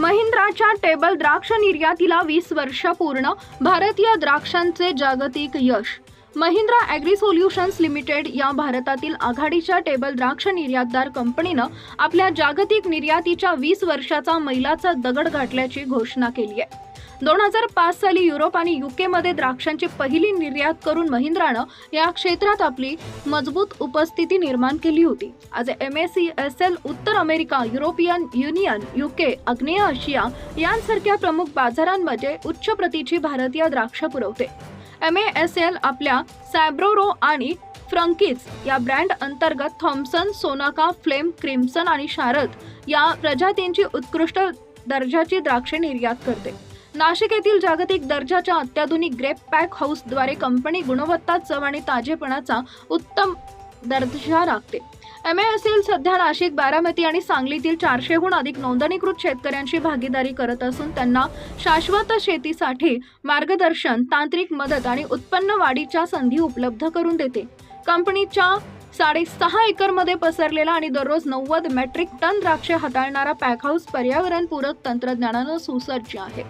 महिंद्राच्या टेबल द्राक्ष निर्यातीला वीस वर्ष पूर्ण भारतीय द्राक्षांचे जागतिक यश. महिंद्रा ॲग्री सोल्युशन्स लिमिटेड या भारतातील आघाडीच्या टेबल द्राक्ष निर्यातदार कंपनीनं आपल्या जागतिक निर्यातीच्या वीस वर्षाचा मैलाचा दगड गाठल्याची घोषणा केली आहे. दोन हजार पाच साली युरोप आणि युकेमध्ये द्राक्षांची पहिली निर्यात करून महिंद्रानं या क्षेत्रात आपली मजबूत उपस्थिती निर्माण केली होती. आज M S C S L उत्तर अमेरिका युरोपियन युनियन युके आग्नेय आशिया यांसारख्या प्रमुख बाजारांमध्ये उच्च प्रतीची भारतीय द्राक्ष पुरवते. एम एस एल आपल्या सॅब्रोरो आणि फ्रंकीज या ब्रँड अंतर्गत थॉम्सन सोनाका फ्लेम क्रिम्सन आणि शारद या प्रजातींची उत्कृष्ट दर्जाची द्राक्षे निर्यात करते. नाशिक येथील जागतिक दर्जाच्या अत्याधुनिक ग्रेप पॅक हाऊसद्वारे कंपनी गुणवत्ता चव आणि ताजेपणाचा उत्तम दर्जा राखते. एम एस एल सध्या नाशिक बारामती आणि सांगलीतील चारशेहून अधिक नोंदणीकृत शेतकऱ्यांशी भागीदारी करत असून त्यांना शाश्वत शेतीसाठी मार्गदर्शन तांत्रिक मदत आणि उत्पन्न वाढीच्या संधी उपलब्ध करून देते. कंपनीच्या साडेसहा एकरमध्ये पसरलेला आणि दररोज नव्वद मेट्रिक टन द्राक्षे हाताळणारा पॅक हाऊस पर्यावरणपूरक तंत्रज्ञानानं सुसज्ज आहे.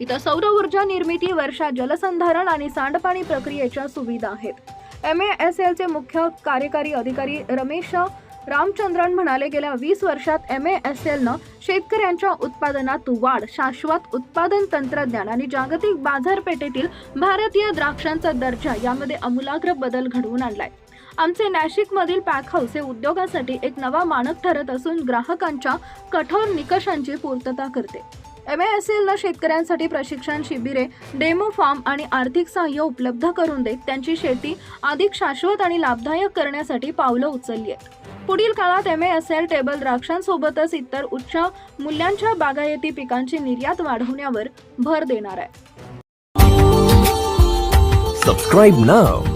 इथं सौर ऊर्जा निर्मिती वर्षा जलसंधारण आणि सांडपाणी प्रक्रियेच्या सुविधा आहेत. एम एस एलचे मुख्य कार्यकारी अधिकारी रमेश रामचंद्रन म्हणाले गेल्या वीस वर्षात एम एस एलनं शेतकऱ्यांच्या उत्पादनात वाढ शाश्वत उत्पादन तंत्रज्ञान आणि जागतिक बाजारपेठेतील भारतीय द्राक्षांचा दर्जा यामध्ये आमूलाग्र बदल घडवून आणलाय. आमचे नाशिकमधील पॅक हाऊस हे उद्योगासाठी एक नवा मानक ठरत असून ग्राहकांच्या कठोर निकषांची पूर्तता करते. एम एस एलनं शेतकऱ्यांसाठी प्रशिक्षण शिबिरे डेमो फार्म आणि आर्थिक सहाय्य उपलब्ध करून देत त्यांची शेती अधिक शाश्वत आणि लाभदायक करण्यासाठी पावलं उचलली आहेत. पुढील काळात एम एस एल टेबल द्राक्षांसोबतच इतर उच्च मूल्यांच्या बागायती पिकांची निर्यात वाढवण्यावर भर देणार आहे. Subscribe now